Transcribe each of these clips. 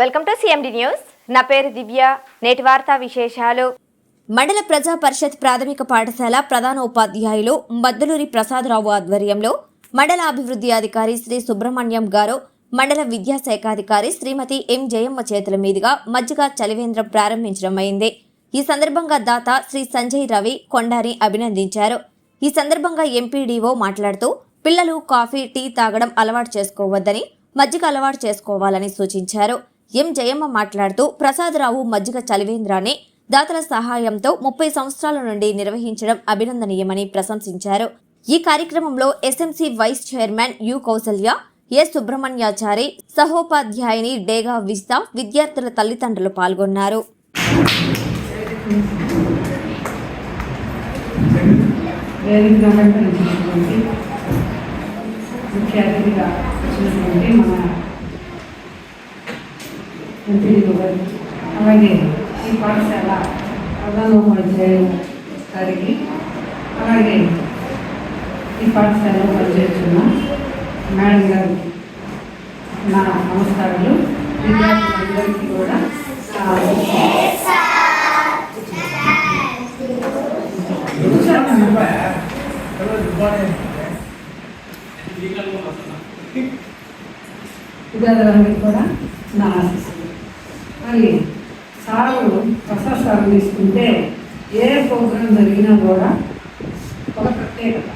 Welcome to CMD news నా పేరు దివ్య. నేటి వార్తా విశేషాలు. మండల ప్రజా పరిషత్ ప్రాథమిక పాఠశాల ప్రధాన ఉపాధ్యాయులు మద్దులూరి ప్రసాదరావు ఆధ్వర్యంలో మండల అభివృద్ధి అధికారి శ్రీ సుబ్రహ్మణ్యం గారు మండల విద్యాశాఖాధికారి శ్రీమతి ఎం జయమ్మ చేతుల మీదుగా మజ్జిగ చలివేంద్రం ప్రారంభించడం అయింది. ఈ సందర్భంగా దాత శ్రీ సంజయ్ రవి కొండారి అభినందించారు. ఈ సందర్భంగా ఎంపీడీఓ మాట్లాడుతూ పిల్లలు కాఫీ టీ తాగడం అలవాటు చేసుకోవద్దని మజ్జిగ అలవాటు చేసుకోవాలని సూచించారు. ఎం జయమ్మ మాట్లాడుతూ ప్రసాదరావు మజ్జిగ చలివేంద్రాన్ని దాతల సహాయంతో ముప్పై సంవత్సరాల నుండి నిర్వహించడం అభినందనీయమని ప్రశంసించారు. ఈ కార్యక్రమంలో SMC vice chairman U Kausalya S Subrahmanyachari సహోపాధ్యాయుని డేగా విస్తా విద్యార్థుల తల్లిదండ్రులు పాల్గొన్నారు. ముఖ్య అతిథిగా వచ్చినటువంటి మన ఎంపీడీ గారు అలాగే ఈ పాఠశాల ప్రధానోపాధ్యాయులు గారికి అలాగే ఈ పాఠశాలలో పనిచేస్తున్న మేడం గారికి నా నమస్కారాలు. విద్యార్థులందరికీ కూడా విద్యార్థులందరికీ కూడా నా ఆశీస్సులు మరి సారు ప్రసాద్ సార్ తీసుకుంటే ఏ ప్రోగ్రాం జరిగినా కూడా ఒక ప్రత్యేకత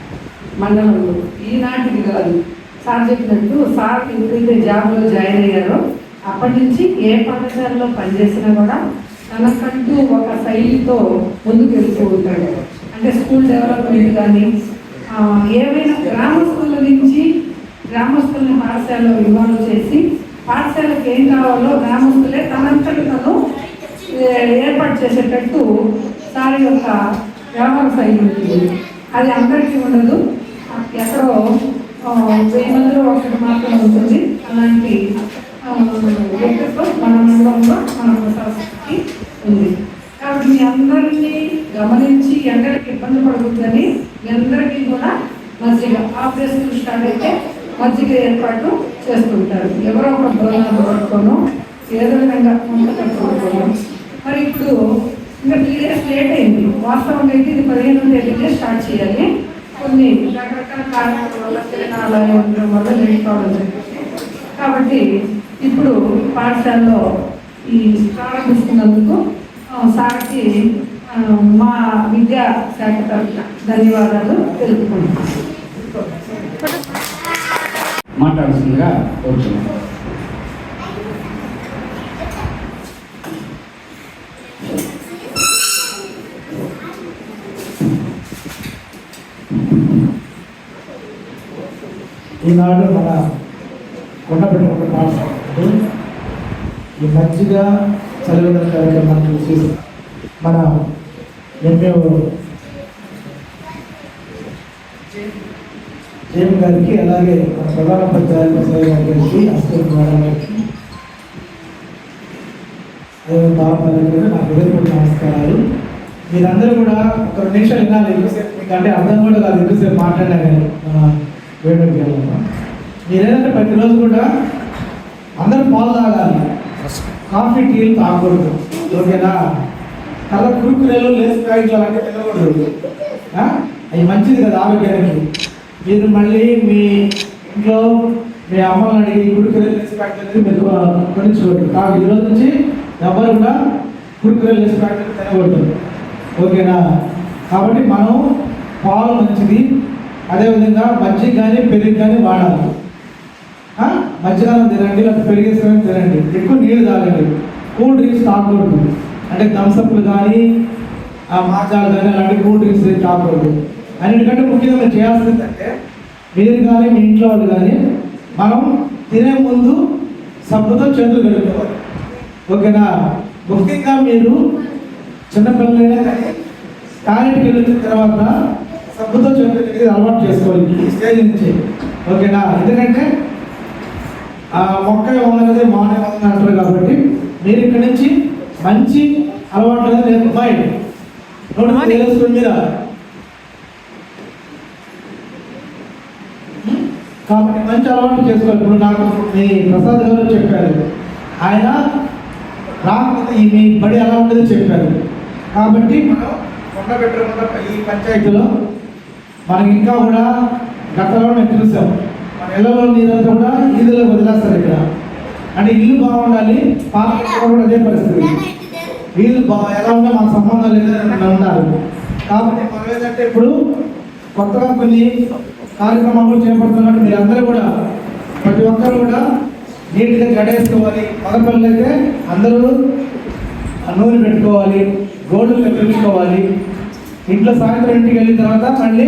మండలంలో ఈనాటికి కాదు. సార్ చెప్పినట్టు సార్ ఎప్పుడైతే జాబ్లో జాయిన్ అయ్యారో అప్పటి నుంచి ఏ పాఠశాలలో పనిచేసినా కూడా తనకంటూ ఒక శైలితో ముందుకు వెళ్తూ ఉంటాడు. అంటే స్కూల్ డెవలప్మెంట్ కానీ ఏవైనా గ్రామస్తుల నుంచి గ్రామస్తుల్ని పాఠశాలలో ఇన్వాల్వ్ చేసి పాఠశాలకు ఏం కావాలో గ్రామస్తులే తనంతటి తను ఏర్పాటు చేసేటట్టు సార్ యొక్క వ్యవహార శైలి ఉంటుంది అది అందరికీ ఉండదు. ఎక్కడో వెయ్యి మందిలో ఒకటి మాత్రం ఉంటుంది. అలాంటి వ్యక్తిత్వం మన మండలంలో మన ప్రశాసనకి ఉంది. కాబట్టి మీ అందరినీ గమనించి ఎండలకు ఇబ్బంది పడుతుందని మీ అందరికీ కూడా మజ్జిగ ఆపరేషన్ స్టార్ట్ అయితే మజ్జిగ ఏర్పాటు చేస్తుంటారు. ఎవరో ఒక భోజనాలు పట్టుకోను ఏదో విధంగా ముందు మరి ఇప్పుడు ఇంకా త్రీ డేస్ లేట్ అయింది. వాస్తవంగా అయితే ఇది పదిహేను తేదీనే స్టార్ట్ చేయాలి. కొన్ని రకరకాల కారణాల వల్ల తిరణాలు ఉండడం వల్ల లేట్ కావడం జరిగింది. కాబట్టి ఇప్పుడు పాఠశాలలో ఈ ప్రారంభిస్తున్నందుకు ఆ, సార్కి మా విద్యా శాఖ తరఫున ధన్యవాదాలు తెలుపుకుంటున్నాను. మాట్లాడుతుందిగా కోరుతున్నాను ఈనాడు మన కొండపెట్టుకున్న పాఠశాలలో ఈ మజ్జిగ చదివిన కార్యక్రమాన్ని చూసి మన ఎంపీ జేఎం గారికి అలాగే మన ప్రధాన పంచాయతీ సాయి గారికి అసిస్టెంట్ మేడం గారికి అదే బాబాయ్ కూడా నా నమస్కారాలు. మీరందరూ కూడా ఒక రెండు నిమిషాలు వినాలి ఎక్కువసేపు మీకు అంటే అర్థం కూడా కాదు ఎక్కువసేపు మాట్లాడినా కానీ మన వేడుక వెళ్ళాము మీరేంటంటే ప్రతిరోజు కూడా అందరూ పాలు తాగాలి. కాఫీ టీలు తాగకూడదు. ఓకేనా? కళ్ళ కురుకురేలు లేస్ ప్యాకెట్లు అలాంటివి తినకూడదు. అవి మంచిది కదా ఆరోగ్యానికి. మీరు మళ్ళీ మీ ఇంట్లో మీ అమ్మని అడిగి కురుకురేలు లేస్ ప్యాకెట్ అనేది మీరు కొ- కాదు ఈ నుంచి ఎవరు కూడా కురుకురేలు ఫ్యాక్టరీ ప్యాకెట్ తినకూడదు ఓకేనా? కాబట్టి మనం పాలు మంచిది అదేవిధంగా మజ్జిగ కానీ పెరుగు కానీ వాడాలి. మధ్యాహ్నం తినండి లేకపోతే పెరిగేసిన తినండి. ఎక్కువ నీళ్ళు తాగండి. కూల్ డ్రింక్స్ తాగకూడదు. అంటే థమ్స్అప్లు కానీ ఆ మాజాలు కానీ అలాంటి కూల్ డ్రింక్స్ తాగకూడదు. అన్నిటికంటే ముఖ్యంగా చేయాల్సింది అంటే మీరు కానీ మీ ఇంట్లో వాళ్ళు కానీ మనం తినే ముందు సబ్బుతో చేతులు కడుక్కోవాలి ఓకేనా? ముఖ్యంగా మీరు చిన్నపిల్లలైనా కానీ టాయిలెట్కి వెళ్ళిన తర్వాత సబ్బుతో చేతులు కడిగి అలవాటు చేసుకోవాలి. ఈ స్టేజ్ నుంచి. ఓకేనా? ఎందుకంటే ఆ మొక్క వంగనది మానే వంగ అంటారు కాబట్టి మీరు ఇక్కడ నుంచి మంచి అలవాటు అనేది నేర్పుకోండి నోటి మీద కాబట్టి మంచి అలవాటు చేసుకోవాలి. ఇప్పుడు నాకు మీ ప్రసాద్ గారు చెప్పారు. ఆయన రాకపోతే ఈ మీ బడి ఎలా ఉండదో చెప్పారు. కాబట్టి మనం కొండబెట్టకుండా ఈ పంచాయతీలో మనకి ఇంకా కూడా గతంలో మేము చూసాం. మన ఇళ్ళలో నీరంతా కూడా ఈదులో వదిలేస్తారు ఇక్కడ. అంటే ఇల్లు బాగుండాలి పాత కూడా అదే పరిస్థితి. వీళ్ళు బా ఎలా ఉన్నా మాకు సంబంధం లేదని ఉన్నారు కాబట్టి మనం ఏంటంటే ఇప్పుడు కొత్తగా కొన్ని కార్యక్రమాలు చేపడుతున్నట్టు మీరు అందరూ కూడా ప్రతి ఒక్కరు కూడా నీట్గా గడేసుకోవాలి మగపిల్లలు అయితే అందరూ నూనె పెట్టుకోవాలి గోడలు కట్టించుకోవాలి. ఇంట్లో సాయంత్రం ఇంటికి వెళ్ళిన తర్వాత మళ్ళీ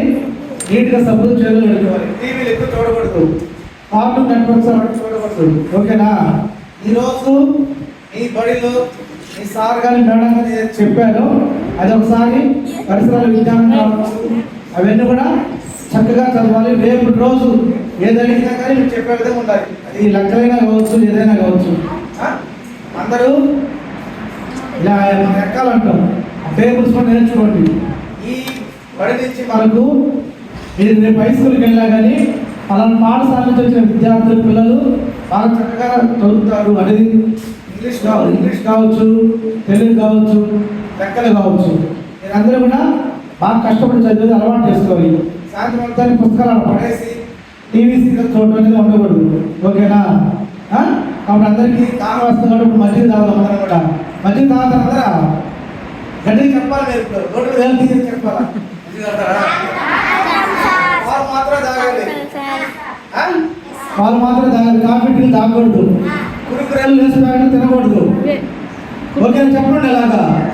నీట్గా సబ్బులు చేతులు పెట్టుకోవాలి టీవీలు ఎక్కువ చూడకూడదు. కార్టూన్ నెట్వర్క్స్ అవన్నీ చూడకూడదు. ఓకేనా? ఈరోజు మీ బడిలో మీ సార్ గారి మేడం గారు చెప్పారు. అది ఒకసారి పరిసరాల విజ్ఞానం అవన్నీ కూడా చక్కగా చదవాలి. రేపు రోజు ఏది కానీ మీరు చెప్పే విధంగా ఉండాలి. అది లెక్కలైనా కావచ్చు ఏదైనా కావచ్చు. అందరూ ఇలా మనం ఎక్కాలంటాం టేబుల్స్ కూడా నేర్చుకోండి. ఈ బడి నుంచి మనకు మీరు రేపు హై స్కూల్కి వెళ్ళా కానీ పలానా పాఠశాల నుంచి వచ్చిన విద్యార్థులు పిల్లలు బాగా చక్కగా చదువుతారు. అనేది ఇంగ్లీష్ కావచ్చు ఇంగ్లీష్ కావచ్చు తెలుగు కావచ్చు లెక్కలు కావచ్చు. మీరందరూ కూడా బాగా కష్టపడి చదివేది అలవాటు చేసుకోవాలి. సాయంత్రం అంతా పుస్తకాలు పడేసి టీవీ సీరియల్ చూడడం అనేది ఉండకూడదు. ఓకేనా? కాబట్టి అందరికీ వస్తుంది కాబట్టి ఇప్పుడు మధ్య తాగుదాం అందరం కూడా. మధ్య తాగుతారు అందరా? గట్టిగా చెప్పాలి మీరు రోడ్డు వేలు తీసి చెప్పాలా? పాలు మాత్రం తాగాలి? పాలు మాత్రం తాగాలి. కాఫీ తాగకూడదు. కురుకురేలు తినకూడదు. ఓకే చెప్పండి అలాగా ఆ,